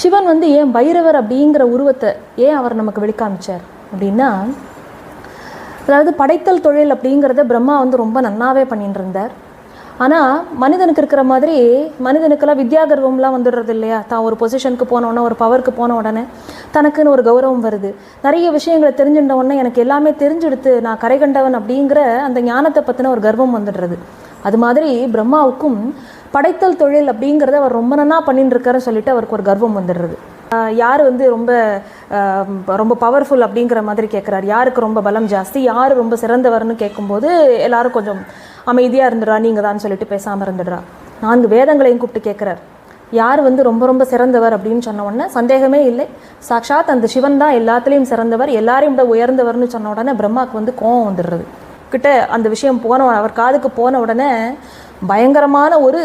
சிவன் வந்து ஏன் பைரவர் அப்படிங்கிற உருவத்தை ஏன் அவர் நமக்கு வெளிக்காமிச்சார் அப்படின்னா அதாவது படைத்தல் தொழில் அப்படிங்கிறத பிரம்மா வந்து ரொம்ப நன்னாவே பண்ணிட்டு இருந்தார் ஆனால் மனிதனுக்கு இருக்கிற மாதிரி மனிதனுக்கெல்லாம் வித்யாகர்வம்லாம் வந்துடுறது இல்லையா? தான் ஒரு பொசிஷனுக்கு போன உடனே ஒரு பவருக்கு போன உடனே தனக்குன்னு ஒரு கௌரவம் வருது. நிறைய விஷயங்களை தெரிஞ்சுட்ட உடனே எனக்கு எல்லாமே தெரிஞ்செடுத்து நான் கரை கண்டவன் அப்படிங்கிற அந்த ஞானத்தை பற்றின ஒரு கர்வம் வந்துடுறது. அது மாதிரி பிரம்மாவுக்கும் படைத்தல் தொழில் அப்படிங்கிறத அவர் ரொம்ப நன்னா பண்ணிட்டு இருக்காருன்னு சொல்லிட்டு அவருக்கு ஒரு கர்வம் வந்துடுறது. யார் வந்து ரொம்ப ரொம்ப பவர்ஃபுல் அப்படிங்கிற மாதிரி கேட்குறாரு யாருக்கு ரொம்ப பலம் ஜாஸ்தி யார் ரொம்ப சிறந்தவர்னு கேட்கும்போது எல்லாரும் கொஞ்சம் அமைதியாக இருந்துடுறா நீங்கள் தான் சொல்லிட்டு பேசாமல் இருந்துடுறா. நான்கு வேதங்களையும் கூப்பிட்டு கேட்குறார் யார் வந்து ரொம்ப ரொம்ப சிறந்தவர் அப்படின்னு சொன்ன உடனே சந்தேகமே இல்லை. சாக்ஷாத் அந்த சிவன் தான் எல்லாத்துலேயும் சிறந்தவர் எல்லாரையும் விட உயர்ந்தவர்னு சொன்ன உடனே பிரம்மாவுக்கு வந்து கோவம் வந்துடுறது. கிட்ட அந்த விஷயம் போன அவர் காதுக்கு போன உடனே பயங்கரமான ஒரு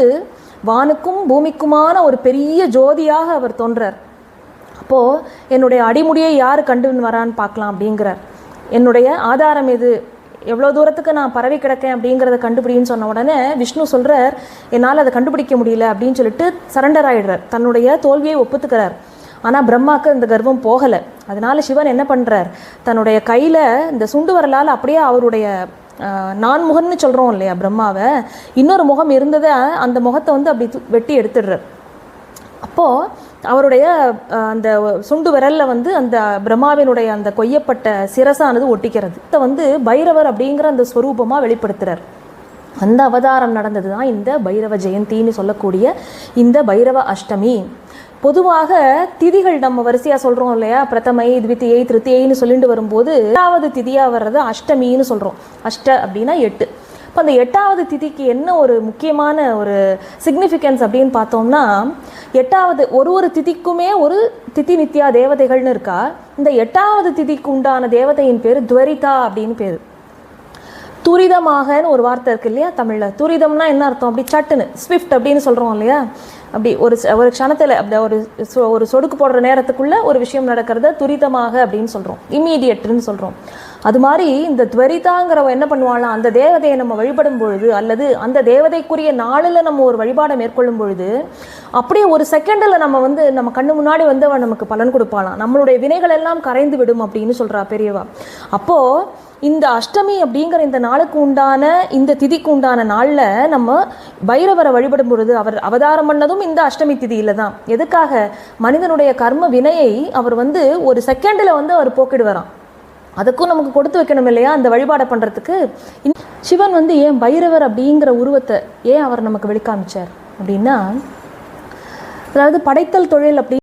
வானுக்கும் பூமிக்குமான ஒரு பெரிய ஜோதியாக அவர் தோன்றார். அப்போது என்னுடைய அடிமுடியை யார் கண்டுன்னு வரான்னு பார்க்கலாம் அப்படிங்கிறார். என்னுடைய ஆதாரம் எது? எவ்வளோ தூரத்துக்கு நான் பரவி கிடக்கேன் அப்படிங்கிறத கண்டுபிடின்னு சொன்ன உடனே விஷ்ணு சொல்கிறார் என்னால் அதை கண்டுபிடிக்க முடியல அப்படின்னு சொல்லிட்டு சரண்டர் ஆகிடுறார் தன்னுடைய தோல்வியை ஒப்புத்துக்கிறார். ஆனால் பிரம்மாக்கு இந்த கர்வம் போகலை. அதனால் சிவன் என்ன பண்ணுறார் தன்னுடைய கையில் இந்த சுண்டு வரலால் அப்படியே அவருடைய ஆஹ், நான்முகன்னு சொல்கிறோம் இல்லையா பிரம்மாவை இன்னொரு முகம் இருந்ததை அந்த முகத்தை வந்து அப்படி வெட்டி எடுத்துடுறார். அப்போது அவருடைய அந்த சுண்டு விரலில் வந்து அந்த பிரம்மாவினுடைய அந்த கொய்யப்பட்ட சிரசானது ஒட்டிக்கிறது. இதை வந்து பைரவர் அப்படிங்கிற அந்த ஸ்வரூபமாக வெளிப்படுத்துகிறார் அந்த அவதாரம் நடந்தது தான் இந்த பைரவ ஜெயந்தின்னு சொல்லக்கூடிய இந்த பைரவ அஷ்டமி. பொதுவாக திதிகள் நம்ம வரிசையாக சொல்கிறோம் இல்லையா? பிரதமை திவித்தியை திருத்தியைன்னு சொல்லிட்டு வரும்போது எட்டாவது திதியாக வர்றது அஷ்டமின்னு சொல்கிறோம் அஷ்ட அப்படின்னா எட்டு. இப்போ அந்த எட்டாவது திதிக்கு என்ன ஒரு முக்கியமான ஒரு சிக்னிஃபிகன்ஸ் அப்படின்னு பார்த்தோம்னா எட்டாவது ஒரு ஒரு திதிக்குமே ஒரு திதி நித்யா தேவதைகள்னு இருக்கா? இந்த எட்டாவது திதிக்கு உண்டான தேவதையின் பேர் துவரிதா அப்படின்னு பேர். துரிதமாகன்னு ஒரு வார்த்தை இருக்குது இல்லையா தமிழில்? துரிதம்னா என்ன அர்த்தம்? அப்படி சட்டுன்னு ஸ்விஃப்ட் அப்படின்னு சொல்கிறோம் இல்லையா? அப்படி ஒரு ஒரு க்ஷணத்தில் அப்படி ஒரு சொ- ஒரு சொடுக்கு போடுற நேரத்துக்குள்ளே ஒரு விஷயம் நடக்கிறத துரிதமாக அப்படின்னு சொல்கிறோம் இம்மீடியட்டுன்னு சொல்கிறோம் அது மாதிரி இந்த துவரிதாங்கிறவ என்ன பண்ணுவாளாம் அந்த தேவதையை நம்ம வழிபடும் பொழுது அல்லது அந்த தேவதைக்குரிய நாளில் நம்ம ஒரு வழிபாடை மேற்கொள்ளும் பொழுது அப்படியே ஒரு செகண்டில் நம்ம வந்து நம்ம கண்ணு முன்னாடி வந்து அவன் நமக்கு பலன் கொடுப்பாளாம் நம்மளுடைய வினைகள் எல்லாம் கரைந்து விடும் அப்படின்னு சொல்கிறா பெரியவா. அப்போது இந்த அஷ்டமி அப்படிங்கிற இந்த நாளுக்கு உண்டான இந்த திதிக்கு உண்டான நாளில் நம்ம பைரவரை வழிபடும் பொழுது அவர் அவதாரம் பண்ணதும் இந்த அஷ்டமி திதியில் தான். எதுக்காக? மனிதனுடைய கர்ம வினையை அவர் வந்து ஒரு செகண்டில் வந்து அவர் போக்கிடுவாராம். அதுக்கும் நமக்கு கொடுத்து வைக்கணும் இல்லையா? அந்த வழிபாடை பண்ணுறதுக்கு சிவன் வந்து ஏன் பைரவர் அப்படிங்கிற உருவத்தை ஏன் அவர் நமக்கு வெளிக்காமிச்சார் அப்படின்னா அதாவது படைத்தல் தொழில் அப்படி